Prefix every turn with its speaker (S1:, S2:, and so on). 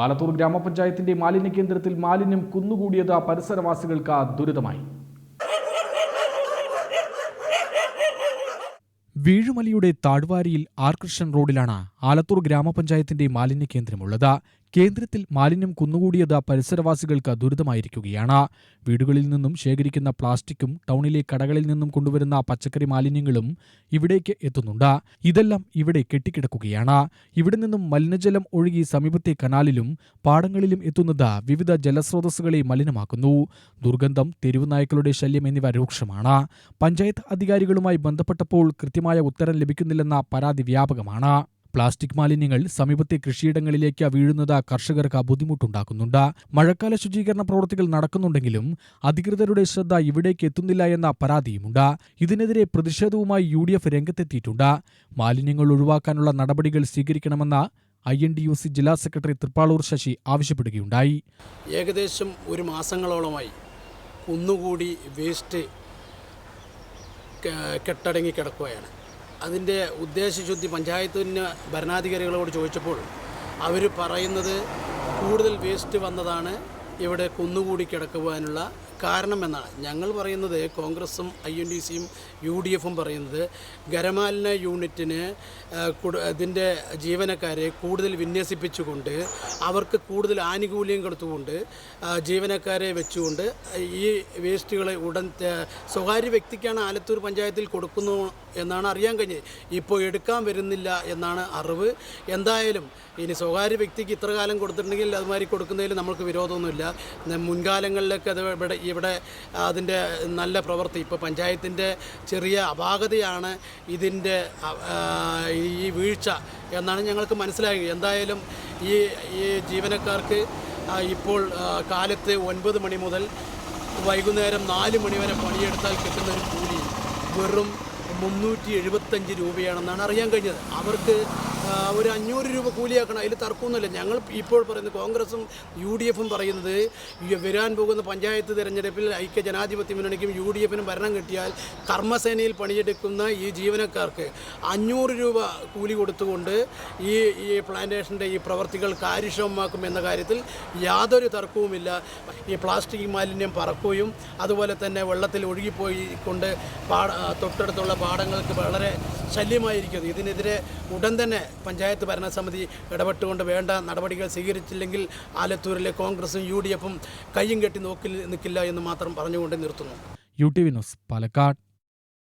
S1: ആലത്തൂർ ഗ്രാമപഞ്ചായത്തിന്റെ മാലിന്യ കേന്ദ്രത്തിൽ മാലിന്യം കുന്നുകൂടിയത് പരിസരവാസികൾക്ക് ദുരിതമായി. വീഴുമലയുടെ താഴ്വാരിയിൽ ആർ കൃഷ്ണൻ റോഡിലാണ് ആലത്തൂർ ഗ്രാമപഞ്ചായത്തിന്റെ മാലിന്യ കേന്ദ്രമുള്ളത്. കേന്ദ്രത്തിൽ മാലിന്യം കുന്നുകൂടിയത് പരിസരവാസികൾക്ക് ദുരിതമായിരിക്കുകയാണ്. വീടുകളിൽ നിന്നും ശേഖരിക്കുന്ന പ്ലാസ്റ്റിക്കും ടൗണിലെ കടകളിൽ നിന്നും കൊണ്ടുവരുന്ന പച്ചക്കറി മാലിന്യങ്ങളും ഇവിടേക്ക് എത്തുന്നുണ്ട്. ഇതെല്ലാം ഇവിടെ കെട്ടിക്കിടക്കുകയാണ്. ഇവിടെ നിന്നും മലിനജലം ഒഴുകി സമീപത്തെ കനാലിലും പാടങ്ങളിലും എത്തുന്നത് വിവിധ ജലസ്രോതസ്സുകളെ മലിനമാക്കുന്നു. ദുർഗന്ധം തെരുവ് നായ്ക്കളുടെ ശല്യം എന്നിവ രൂക്ഷമാണ്. പഞ്ചായത്ത് അധികാരികളുമായി ബന്ധപ്പെട്ടപ്പോൾ കൃത്യമായ ഉത്തരം ലഭിക്കുന്നില്ലെന്ന പരാതി വ്യാപകമാണ്. പ്ലാസ്റ്റിക് മാലിന്യങ്ങൾ സമീപത്തെ കൃഷിയിടങ്ങളിലേക്ക് വീഴുന്നത് കർഷകർക്ക് ബുദ്ധിമുട്ടുണ്ടാക്കുന്നുണ്ട്. മഴക്കാല ശുചീകരണ പ്രവൃത്തികൾ നടക്കുന്നുണ്ടെങ്കിലും അധികൃതരുടെ ശ്രദ്ധ ഇവിടേക്ക് എത്തുന്നില്ല എന്ന പരാതിയുമുണ്ട്. ഇതിനെതിരെ പ്രതിഷേധവുമായി യു ഡി എഫ് രംഗത്തെത്തിയിട്ടുണ്ട്. മാലിന്യങ്ങൾ ഒഴിവാക്കാനുള്ള നടപടികൾ സ്വീകരിക്കണമെന്ന് I N D U C ജില്ലാ സെക്രട്ടറി തൃപ്പാളൂർ ശശി ആവശ്യപ്പെടുകയുണ്ടായി.
S2: ഏകദേശം ഒരു മാസങ്ങളോളമായി കുന്നുകൂടി വേസ്റ്റ് കെട്ടടങ്ങി കിടക്കുകയാണ്. അതിന്റെ ഉദ്ദേശശുദ്ധി പഞ്ചായത്തിന് ഭരണാധികാരികളോട് ചോദിച്ചപ്പോൾ അവർ പറയുന്നത് കൂടുതൽ വേസ്റ്റ് വന്നതാണ് ഇവിടെ കുന്നുകൂടി കിടക്കുവാനുള്ള കാരണമെന്നാണ്. ഞങ്ങൾ പറയുന്നത് കോൺഗ്രസും ഐ എൻ ഡി സിയും യു ഡി എഫും പറയുന്നത് ഗരമാലിന്യ യൂണിറ്റിന് ഇതിന്റെ ജീവനക്കാരെ കൂടുതൽ വിന്യസിപ്പിച്ചുകൊണ്ട് അവർക്ക് കൂടുതൽ ആനുകൂല്യം കൊടുത്തുകൊണ്ട് ജീവനക്കാരെ വെച്ചുകൊണ്ട് ഈ വേസ്റ്റുകളെ ഉടൻ സ്വകാര്യ വ്യക്തിക്കാണ് ആലത്തൂർ പഞ്ചായത്തിൽ കൊടുക്കുന്നു എന്നാണ് അറിയാൻ കഴിഞ്ഞത്. ഇപ്പോൾ എടുക്കാൻ വരുന്നില്ല എന്നാണ് അറിവ്. എന്തായാലും ഇനി സ്വകാര്യ വ്യക്തിക്ക് ഇത്ര കാലം കൊടുത്തിട്ടുണ്ടെങ്കിൽ അതുമാതിരി കൊടുക്കുന്നതിൽ നമുക്ക് വിരോധമൊന്നുമില്ല. മുൻകാലങ്ങളിലൊക്കെ അത് ഇവിടെ ഇവിടെ അതിന്റെ നല്ല പ്രവൃത്തി. ഇപ്പോൾ പഞ്ചായത്തിന്റെ ചെറിയ അപാകതയാണ് ഇതിന്റെ ഈ വീഴ്ച എന്നാണ് ഞങ്ങൾക്ക് മനസ്സിലായത് എന്തായാലും ഈ ഈ ജീവനക്കാർക്ക് ഇപ്പോൾ കാലത്ത് ഒൻപത് മണി മുതൽ വൈകുന്നേരം നാല് മണി വരെ പണിയെടുത്താൽ കിട്ടുന്ന ഒരു കൂലി വെറും മുന്നൂറ്റി എഴുപത്തഞ്ച് രൂപയാണെന്നാണ് അറിയാൻ കഴിഞ്ഞത്. അവർക്ക് ഒരു അഞ്ഞൂറ് രൂപ കൂലിയാക്കണം. അതിൽ തർക്കമൊന്നുമില്ല. ഞങ്ങൾ ഇപ്പോൾ പറയുന്നത് കോൺഗ്രസും യു ഡി എഫും പറയുന്നത് വരാൻ പോകുന്ന പഞ്ചായത്ത് തിരഞ്ഞെടുപ്പിൽ ഐക്യ ജനാധിപത്യ മുന്നണിക്കും യു ഡി എഫിനും ഭരണം കിട്ടിയാൽ കർമ്മസേനയിൽ പണിയെടുക്കുന്ന ഈ ജീവനക്കാർക്ക് അഞ്ഞൂറ് രൂപ കൂലി കൊടുത്തുകൊണ്ട് ഈ ഈ പ്ലാന്റേഷന്റെ ഈ പ്രവർത്തികൾ കാര്യക്ഷമമാക്കും എന്ന കാര്യത്തിൽ യാതൊരു തർക്കവുമില്ല. ഈ പ്ലാസ്റ്റിക് മാലിന്യം പറക്കുകയും അതുപോലെ തന്നെ വെള്ളത്തിൽ ഒഴുകിപ്പോയി കൊണ്ട് പാട തൊട്ടടുത്തുള്ള പാടങ്ങൾക്ക് വളരെ ശല്യമായിരിക്കുന്നു ഇതിനെതിരെ ഉടൻ തന്നെ പഞ്ചായത്ത് ഭരണസമിതി ഇടപെട്ടുകൊണ്ട് വേണ്ട നടപടികൾ സ്വീകരിച്ചില്ലെങ്കിൽ ആലത്തൂരിലെ കോൺഗ്രസും യു ഡി എഫും കയ്യും കെട്ടി നോക്കി നിൽക്കില്ല എന്ന് മാത്രം പറഞ്ഞുകൊണ്ട് നിർത്തുന്നു.
S1: U T V news Palakkad.